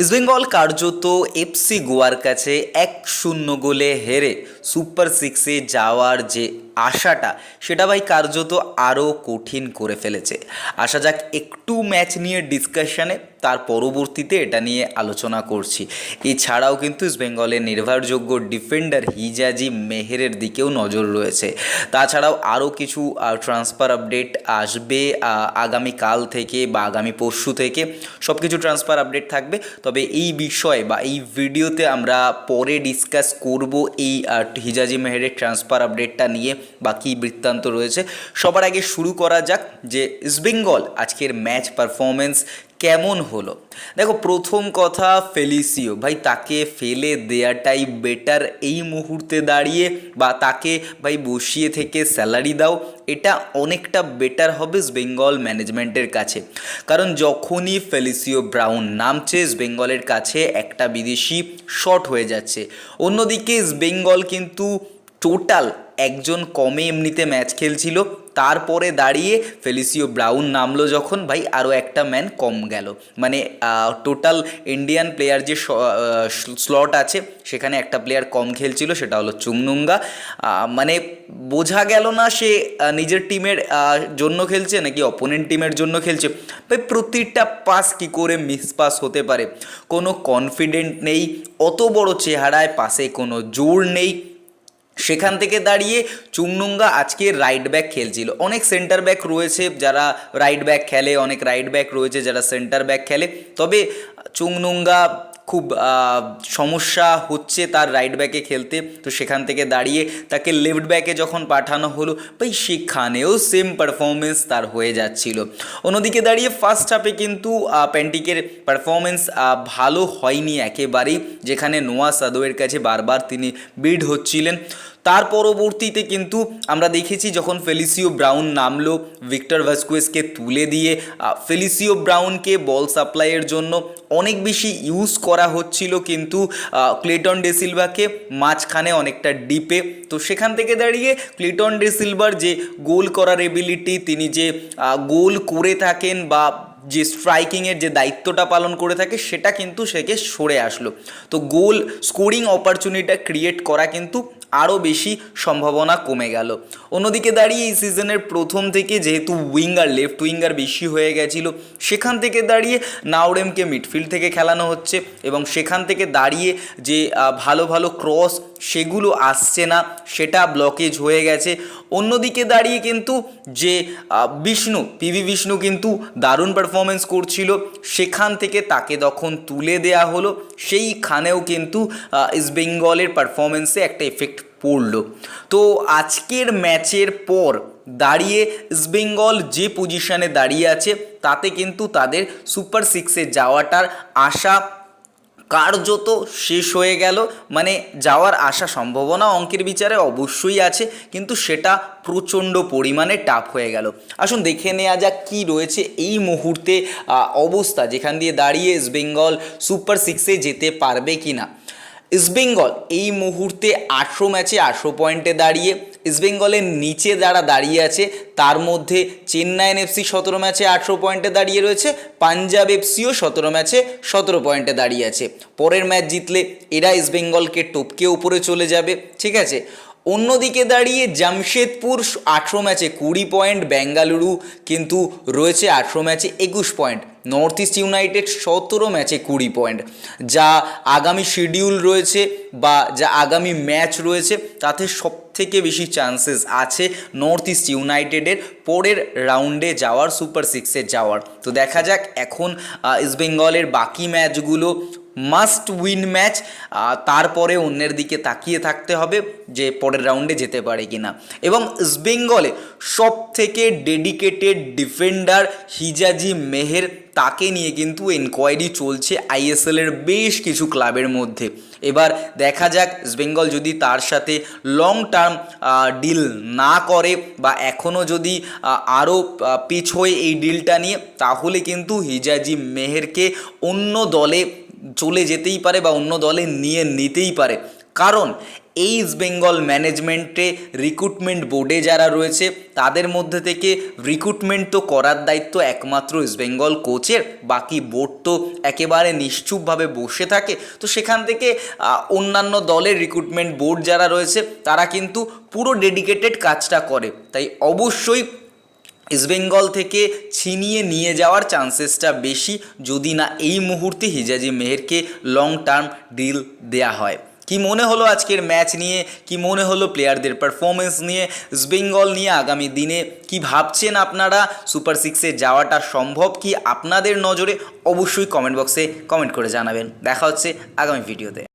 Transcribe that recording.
ইস্টবেঙ্গল কার্যত এফসি গোয়ার কাছে এক শূন্য গোলে হেরে সুপার সিক্সে যাওয়ার যে আশাটা সেটা ভাই কার্যত আরও কঠিন করে ফেলেছে। আসা যাক একটু ম্যাচ নিয়ে ডিসকাশনে তার পরবর্তীতে এটা নিয়ে আলোচনা করছি। এছাড়াও কিন্তু ইস্টবেঙ্গলের নির্ভরযোগ্য ডিফেন্ডার হিজাজি মেহেরের দিকেও নজর রয়েছে। তাছাড়াও আরও কিছু ট্রান্সফার আপডেট আসবে আহ, আগামীকাল থেকে বা আগামী পরশু থেকে। সব কিছু ট্রান্সফার আপডেট থাকবে। তবে এই বিষয়ে বা এই ভিডিওতে আমরা পরে ডিসকাস করব এই হিজাজি মেহেরের ট্রান্সফার আপডেটটা নিয়ে। বা কী বৃত্তান্ত রয়েছে। সবার আগে শুরু করা যাক যে ইস্টবেঙ্গল আজকের ম্যাচ পারফরমেন্স কেমন হলো। দেখো, প্রথম কথা ফেলিসিও। ভাই, তাকে ফেলে দেয়াটাই বেটার এই মুহূর্তে দাঁড়িয়ে বা তাকে ভাই বসিয়ে থেকে স্যালারি দাও, এটা অনেকটা বেটার হবে বেঙ্গল ম্যানেজমেন্টের কাছে। কারণ যখনই ফেলিসিও ব্রাউন নামছে বেঙ্গলের কাছে একটা বিদেশি শর্ট হয়ে যাচ্ছে। অন্যদিকে বেঙ্গল কিন্তু টোটাল একজন কমে এমনিতে ম্যাচ খেলছিল। তারপরে দাঁড়িয়ে ফেলিসিও ব্রাউন নামলো যখন, ভাই আরও একটা ম্যান কম গেল। মানে টোটাল ইন্ডিয়ান প্লেয়ার যে স্লট আছে, সেখানে একটা প্লেয়ার কম খেলছিল, সেটা হলো চুমনুঙ্গা। মানে বোঝা গেল না সে নিজের টিমের জন্য খেলছে নাকি অপোনেন্ট টিমের জন্য খেলছে। ভাই প্রতিটা পাস কি করে মিস পাস হতে পারে? কোনো কনফিডেন্ট নেই, অত বড় চেহারায় পাসে কোনো জোর নেই। সেখান থেকে দাঁড়িয়ে চুমনুঙ্গা আজকে রাইট ব্যাক খেলছিল। অনেক সেন্টার ব্যাক রয়েছে যারা রাইট ব্যাক খেলে, অনেক রাইট ব্যাক রয়েছে যারা সেন্টার ব্যাক খেলে। তবে চুমনুঙ্গা খুব সমস্যা হচ্ছে তার রাইট ব্যাকে খেলতে। তো সেখান থেকে দাঁড়িয়ে তাকে লেফট ব্যাকে যখন পাঠানো হলো, ভাই সেখানেও সেম পারফরমেন্স তার হয়ে যাচ্ছিল। অন্যদিকে দাঁড়িয়ে ফার্স্ট হাফে কিন্তু প্যান্টিকের পারফরমেন্স ভালো হয়নি একেবারেই, যেখানে নোয়া সাদোয়ের কাছে বারবার তিনি বিড হচ্ছিলেন। তার পরবর্তীতে কিন্তু আমরা দেখেছি যখন ফেলিসিও ব্রাউন নামলো, ভিক্টর ভাস্কুয়েসকে তুলে দিয়ে ফেলিসিও ব্রাউনকে বল সাপ্লাইয়ের জন্য অনেক বেশি ইউজ করা হচ্ছিল কিন্তু ক্লেটন ডেসিলভাকে মাঝখানে অনেকটা ডিপে। তো সেখান থেকে দাঁড়িয়ে ক্লেটন ডেসিলভার যে গোল করার এবিলিটি তিনি যে গোল করে থাকেন বা যে স্ট্রাইকিংয়ের যে দায়িত্বটা পালন করে থাকে, সেটা কিন্তু সেকে সরে আসলো। তো গোল স্কোরিং অপরচুনিটিটা ক্রিয়েট করা কিন্তু আরও বেশি সম্ভাবনা কমে গেল। অন্যদিকে দাঁড়িয়ে এই সিজনের প্রথম থেকে যেহেতু উইঙ্গার লেফট উইঙ্গার বেশি হয়ে গেছিল সেখান থেকে দাঁড়িয়ে নাওরেমকে মিডফিল্ড থেকে খেলানো হচ্ছে এবং সেখান থেকে দাঁড়িয়ে যে ভালো ভালো ক্রস সেগুলো আসছে না সেটা ব্লকেজ হয়ে গেছে। অন্যদিকে দাঁড়িয়ে কিন্তু যে বিষ্ণু পিভি বিষ্ণু কিন্তু দারুণ পারফরমেন্স করছিল সেখান থেকে তাকে তখন তুলে দেয়া হলো। সেইখানেও কিন্তু আহ, ইস্ট বেঙ্গলের পারফরমেন্সে একটা এফেক্ট পড়ল। তো আজকের ম্যাচের পর দাঁড়িয়ে ইস্টবেঙ্গল যে পজিশনে দাঁড়িয়ে আছে, তাতে কিন্তু তাদের সুপার সিক্সে যাওয়াটার আশা কার্যত শেষ হয়ে গেল। মানে যাওয়ার আশা সম্ভাবনা অঙ্কের বিচারে অবশ্যই আছে, কিন্তু সেটা প্রচণ্ড পরিমাণে টাফ হয়ে গেল। আসুন দেখে নেওয়া যাক কী রয়েছে এই মুহূর্তে অবস্থা যেখান দিয়ে দাঁড়িয়ে ইস্টবেঙ্গল সুপার সিক্সে যেতে পারবে কি না ইস্টবেঙ্গল এই মুহূর্তে আঠেরো ম্যাচে আঠেরো পয়েন্টে দাঁড়িয়ে ইস্টবেঙ্গলের নিচে যারা দাঁড়িয়ে আছে, তার মধ্যে চেন্নাইন এফসি সতেরো ম্যাচে আঠেরো পয়েন্টে দাঁড়িয়ে রয়েছে, পাঞ্জাব এফসিও সতেরো ম্যাচে সতেরো পয়েন্টে দাঁড়িয়ে আছে। পরের ম্যাচ জিতলে এরা ইস্টবেঙ্গলকে টপকে উপরে চলে যাবে, ঠিক আছে? অন্যদিকে দাঁড়িয়ে জামশেদপুর আঠেরো ম্যাচে কুড়ি পয়েন্ট, বেঙ্গালুরু কিন্তু রয়েছে আঠেরো ম্যাচে একুশ পয়েন্ট। নর্থ ইস্ট ইউনাইটেড সতেরো ম্যাচে কুড়ি পয়েন্ট যা আগামী শিডিউল রয়েছে বা যা আগামী ম্যাচ রয়েছে, তাতে সব থেকে বেশি চান্সেস আছে নর্থ ইস্ট ইউনাইটেডের পরের রাউন্ডে যাওয়ার সুপার সিক্সে যাওয়ার। তো দেখা যাক এখন ইস্ট ইস্টবেঙ্গলের বাকি ম্যাচগুলো মাস্ট উইন ম্যাচ। তারপরে অন্যের দিকে তাকিয়ে থাকতে হবে যে পরের রাউন্ডে যেতে পারে কিনা। এবং ইস্টবেঙ্গলে সব থেকে ডেডিকেটেড ডিফেন্ডার হিজাজি মেহের, তাকে নিয়ে কিন্তু এনকোয়ারি চলছে আইএসএলের বেশ কিছু ক্লাবের মধ্যে। এবার দেখা যাক ইস্টবেঙ্গল যদি তার সাথে লং টার্ম ডিল না করে বা এখনও যদি আরও পিছোয় এই ডিলটা নিয়ে, তাহলে কিন্তু হিজাজি মেহেরকে অন্য দলে চলে যেতেই পারে বা অন্য দলে নিয়ে নিতেই পারে। কারণ এই ইস্টবেঙ্গল ম্যানেজমেন্টে রিক্রুটমেন্ট বোর্ডে যারা রয়েছে, তাদের মধ্যে থেকে রিক্রুটমেন্ট তো করার দায়িত্ব একমাত্র ইস্টবেঙ্গল কোচের বাকি বোর্ড তো একেবারে নিশ্চুপভাবে বসে থাকে। তো সেখান থেকে অন্যান্য দলের রিক্রুটমেন্ট বোর্ড যারা রয়েছে, তারা কিন্তু পুরো ডেডিকেটেড কাজটা করে। তাই অবশ্যই ইস্টবেঙ্গল থেকে ছিনিয়ে নিয়ে যাওয়ার চান্সেসটা বেশি যদি না এই মুহূর্তে হিজাজি মেহেরকে লং টার্ম ডিল দেয়া হয়। কি মনে হলো আজকের ম্যাচ নিয়ে? কি মনে হলো প্লেয়ারদের পারফরমেন্স নিয়ে? ইস্টবেঙ্গল নিয়ে আগামী দিনে কি ভাবছেন আপনারা? সুপার সিক্সে যাওয়াটা সম্ভব কি আপনাদের নজরে? অবশ্যই কমেন্ট বক্সে কমেন্ট করে জানাবেন। দেখা হচ্ছে আগামী ভিডিওতে